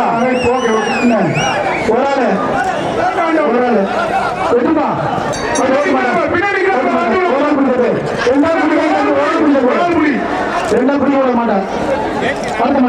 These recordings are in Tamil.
விட்டுமா போக ஒரு ஆளு ஒரு ஆளு விட்டுமா என்ன புரிய விட மாட்டேன் பார்க்க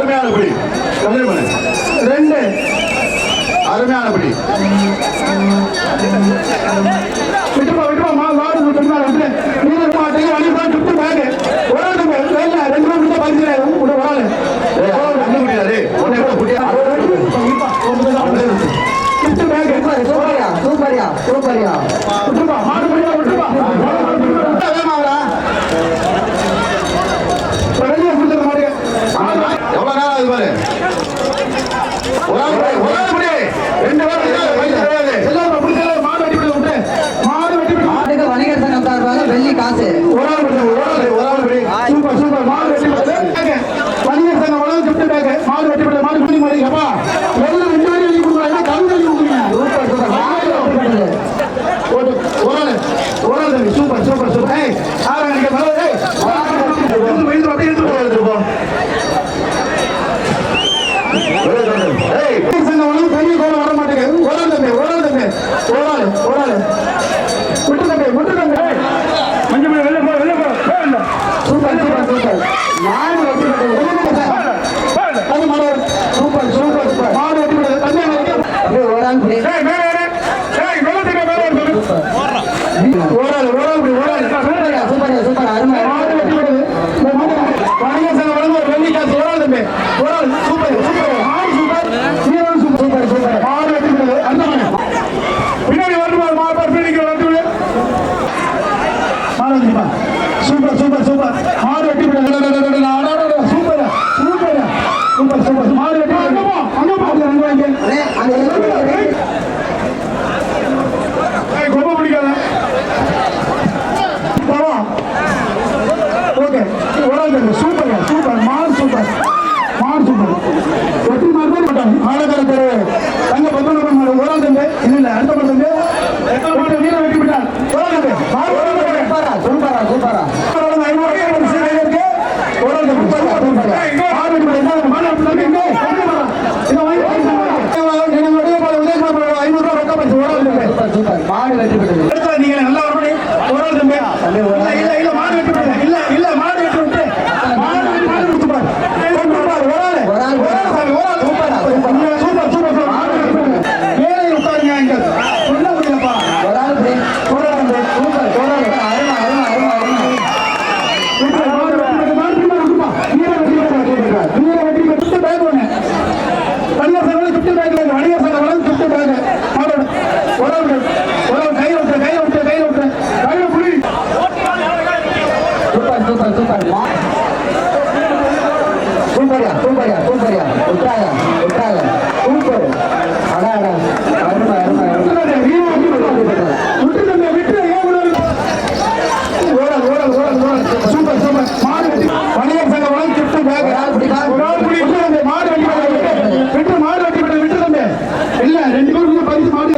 அருமையான படி. கல்யாணம் பண்ணு ரெண்டு. அருமையான படி. விட்டுப்பா விட்டுப்பா மா வாடு விட்டுப்பா விட்டு நீர் மாட்டேங்க அனுப்பா விட்டு பாடு சூப்பர் சூப்பர். ஆறு சூப்பர். சீரன் சூப்பர் சூப்பர் சூப்பர். ஆறு எடுக்கிறது அந்த பின்னாடி வரணும் மாப்பர் பிடிக்க வந்து சூப்பர் சூப்பர் சூப்பர். ஆறு எட்டு சூப்பரியா சூப்பரியா சூப்பரியா உற்றாயா உற்றாயா சூப்பர் அடா அடா அருமை அருமை சூப்பர் சூப்பர் மாடு வெட்டி வணிகர் சங்க உலகம் கிஃப்ட் பேக் ஒரு ஆள் குடி மாடு விட்டு மாடு வெட்டி விட்டு இல்ல ரெண்டு பேரும் பறிச்சு மாடு